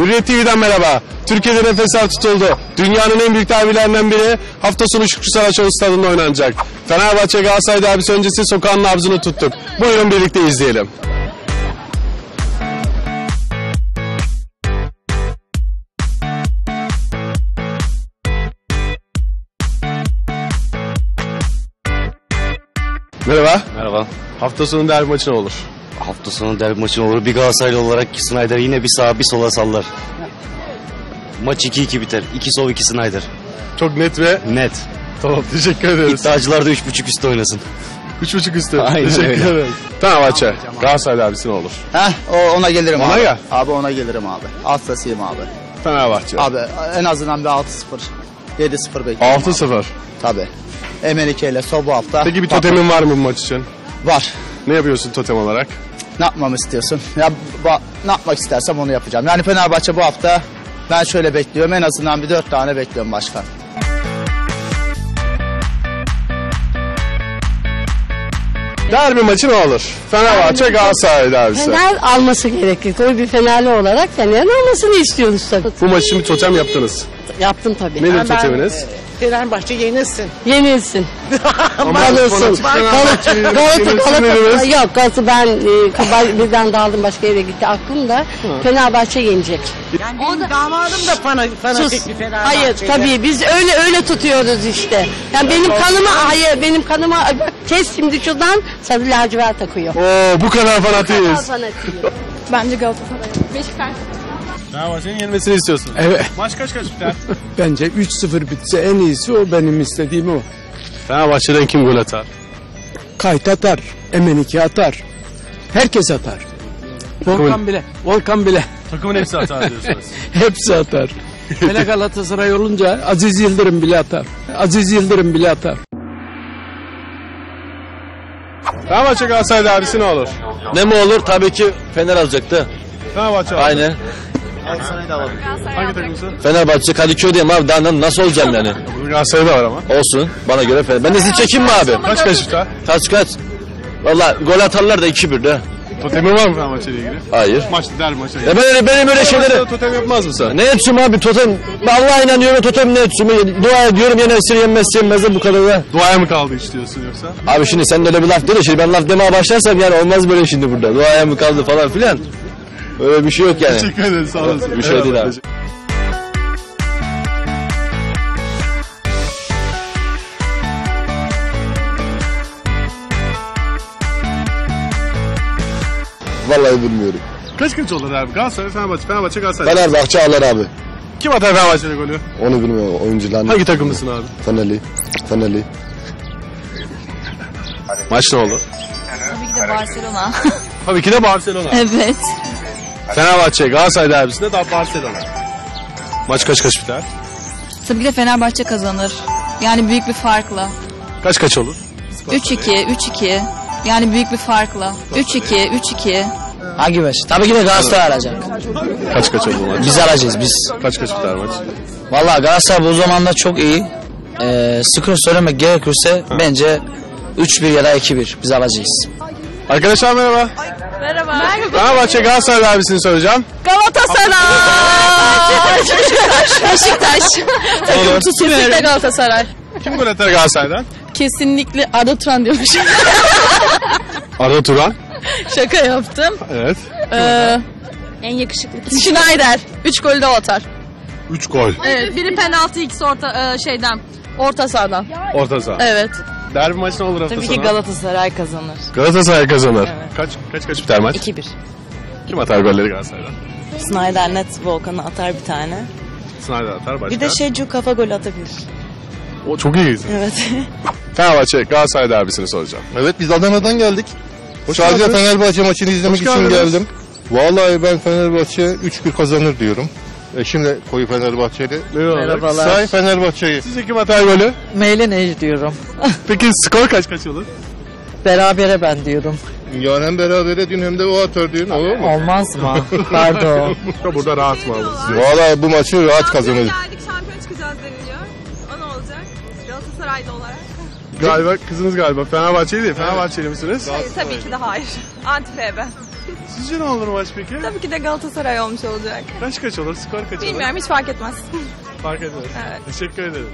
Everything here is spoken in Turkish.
Hürriyet TV'den merhaba. Türkiye'de nefesler tutuldu. Dünyanın en büyük derbilerinden biri hafta sonu Şükrü Saraçoğlu stadında oynanacak. Fenerbahçe Galatasaray derbisi öncesi sokağın nabzını tuttuk. Buyurun birlikte izleyelim. Merhaba. Merhaba. Hafta sonu derbi maçı ne olur? Hafta sonu derbi maçı olur. Bir Galatasaraylı olarak Snyder yine bir sağa bir sola sallar. Maç 2-2 biter. 2 sol 2 Snyder. Çok net ve Net. tamam teşekkür ederiz. İddiacılar da 3.5 üstü oynasın. Üç buçuk üstü. Aynen teşekkür öyle. ederiz. Fenerbahçe. Galatasaray derbisi ne olur? Heh, o ona gelirim Ona abi. gel. Abi ona gelirim abi. Hastasıyım abi. Fenerbahçe. Abi en azından bir 6-0. 7-0 bekliyorum. 6-0. Tabii. Emenike ile son bu hafta. Peki bir totemin var mı bu maç için? Var. Ne yapıyorsun totem olarak? Ne yapmamı istiyorsun? Ya ba- ne yapmak istersem onu yapacağım. Yani Fenerbahçe bu hafta ben şöyle bekliyorum. En azından bir 4 tane bekliyorum başkan. Derbi maçı ne olur? Fenerbahçe Galatasaray derbisi. Fener alması gerekir. Tabii bir Fenerli olarak Fener'in almasını istiyoruz tabii. Bu maç için bir totem yaptınız. Yaptım tabii. Nedir toteminiz? Fenerbahçe yenilsin. Yenilsin. Galata, yenilsin Galata. dediniz. Yok Galata ben e, kaba- birden dağıldım başka yere gitti. Aklım da Fenerbahçe yenecek. Yani benim damadım da fana, fanatik Sus. bir Fenerbahçe. Hayır tabii biz öyle öyle tutuyoruz işte. Yani benim kanıma hayır benim kanıma bak kes şimdi şuradan sarı lacivert takıyor. Oo bu kadar fanatiyiz. Bence Galatasaray. Beşiktaş. Fenerbahçe'nin yenmesini istiyorsun. Evet. Maç kaç kaç biter? Bence 3-0 bitse en iyisi o benim istediğim o. Fenerbahçe'den kim gol atar? Kayıt atar, Emenike atar. Herkes atar. Volkan bile, Volkan bile. Takımın hepsi atar diyorsunuz. Hepsi atar. Hele Galatasaray olunca Aziz Yıldırım bile atar. Aziz Yıldırım bile atar. Fenerbahçe Galatasaray derbisi ne olur? Ne mi olur? Tabii ki Fener alacaktı. Fenerbahçe alır. Aynen. Hangi takımsın? Fenerbahçe Kadıköy'deyim abi. Daha na- nasıl olacağım yani? Bugün Galatasaray da var ama. Olsun. Bana göre Fener. Ben de sizi çekeyim mi abi? Kaç kaç biter? Kaç kaç? Valla gol atarlar da 2-1 de. Totemin var mı Fenerbahçe ile ilgili? Hayır. Maç derbi maça Ya ben öyle, benim öyle şeyleri... Totem yapmaz mısın? Ne etsum abi totem? Ben Allah'a inanıyorum totem ne etsum? Dua ediyorum yenersin yenmez yenmez de bu kadar da. Duaya mı kaldı iş diyorsun yoksa? Abi şimdi sen de öyle bir laf değil de şimdi ben laf demeye başlarsam yani olmaz böyle şimdi burada. Duaya mı kaldı falan filan. Öyle bir şey yok yani. Teşekkür ederiz sağ olasın. Bir şey değil abi. Vallahi bilmiyorum. Kaç kaç olur abi? Galatasaray, Fenerbahçe, Fenerbahçe, Galatasaray. Fenerbahçe alır abi. Kim atar Fenerbahçe'de golü? Onu bilmiyorum oyuncular. Hangi takımlısın abi? Fenerli. Fenerli. Maç ne olur? Tabii ki de Barcelona. Tabii ki de Barcelona. evet. Fenerbahçe, Galatasaray derbisinde daha Barcelona. Maç kaç kaç biter? Tabii ki de Fenerbahçe kazanır. Yani büyük bir farkla. Kaç kaç olur? 3-2, 3-2. Yani büyük bir farkla. 3-2, 3-2. Hangi maç? Tabii ki de Galatasaray alacak. Kaç kaç olur maç? Biz alacağız biz. Kaç kaç biter maç? Vallahi Galatasaray bu zamanda çok iyi. Ee, skor söylemek gerekirse bence 3-1 ya da 2-1 biz alacağız. Arkadaşlar merhaba. Merhaba. Fenerbahçe, Galatasaray derbisini söyleyeceğim. Galatasaray. Beşiktaş. Beşiktaş. Olur. Kesinlikle Galatasaray. Kim gol atar Galatasaray'dan? Kesinlikle Arda Turan diyormuş. Arda Turan. Şaka yaptım. Evet. Ee, en yakışıklı. Schneider. 3 golü de o atar. 3 gol. Evet. Biri penaltı ikisi orta şeyden. Orta sahadan. Orta saha. Evet. Derbi maçı ne olur hafta Tabii sonu? ki Galatasaray kazanır. Galatasaray kazanır. Kaç kaç kaç biter maç? 2-1. Kim atar golleri Galatasaray'dan? Snyder net Volkan'a atar bir tane. Snyder atar başka. Bir de Şecu kafa golü atabilir. O çok iyiyiz. Evet. Fenerbahçe, Galatasaray derbisini soracağım. Evet biz Adana'dan geldik. Hoş Sadece geldiniz. Fenerbahçe maçını izlemek Hoş için geldiniz. geldim. Vallahi ben Fenerbahçe 3-1 kazanır diyorum. Eşim de koyu Fenerbahçeli. Merhabalar. Say Fenerbahçe'yi. Sizce kim atar golü? Meylenej diyorum. Peki skor kaç kaç olur? Berabere ben diyorum. Yani hem berabere dün hem de o atör dün. Olur mu? Olmaz mı? Pardon. Burada rahat mı alırız? Vallahi bu maçı rahat kazanır. geldik şampiyon çıkacağız deniliyor. O ne olacak? Galatasaraylı olarak. Galiba kızınız galiba Fenerbahçeli değil. Fenerbahçeli misiniz? Hayır tabii ki de hayır. Anti FB. Sizce ne olur maç peki? Tabii ki de Galatasaray olmuş olacak. Kaç kaç olur? Skor kaç olur? Bilmiyorum hiç fark etmez. Fark etmez. Evet. Teşekkür ederim.